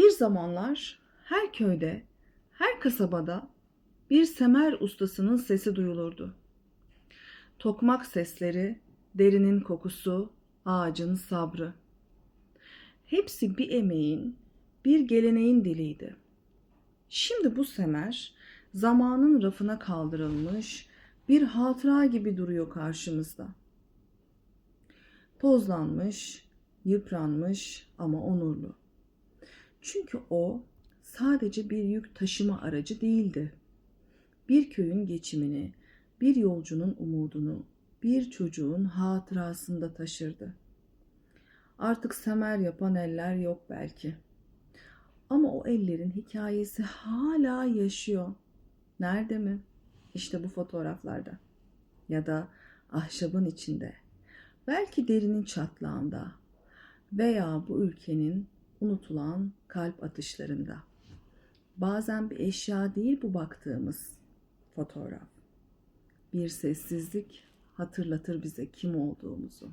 Bir zamanlar her köyde, her kasabada bir semer ustasının sesi duyulurdu. Tokmak sesleri, derinin kokusu, ağacın sabrı. Hepsi bir emeğin, bir geleneğin diliydi. Şimdi bu semer zamanın rafına kaldırılmış bir hatıra gibi duruyor karşımızda. Tozlanmış, yıpranmış ama onurlu. Çünkü o sadece bir yük taşıma aracı değildi. Bir köyün geçimini, bir yolcunun umudunu, bir çocuğun hatırasında taşırdı. Artık semer yapan eller yok belki. Ama o ellerin hikayesi hala yaşıyor. Nerede mi? İşte bu fotoğraflarda. Ya da ahşabın içinde. Belki derinin çatlağında. Veya bu ülkenin unutulan kalp atışlarında. Bazen bir eşya değil bu baktığımız fotoğraf. Bir sessizlik hatırlatır bize kim olduğumuzu.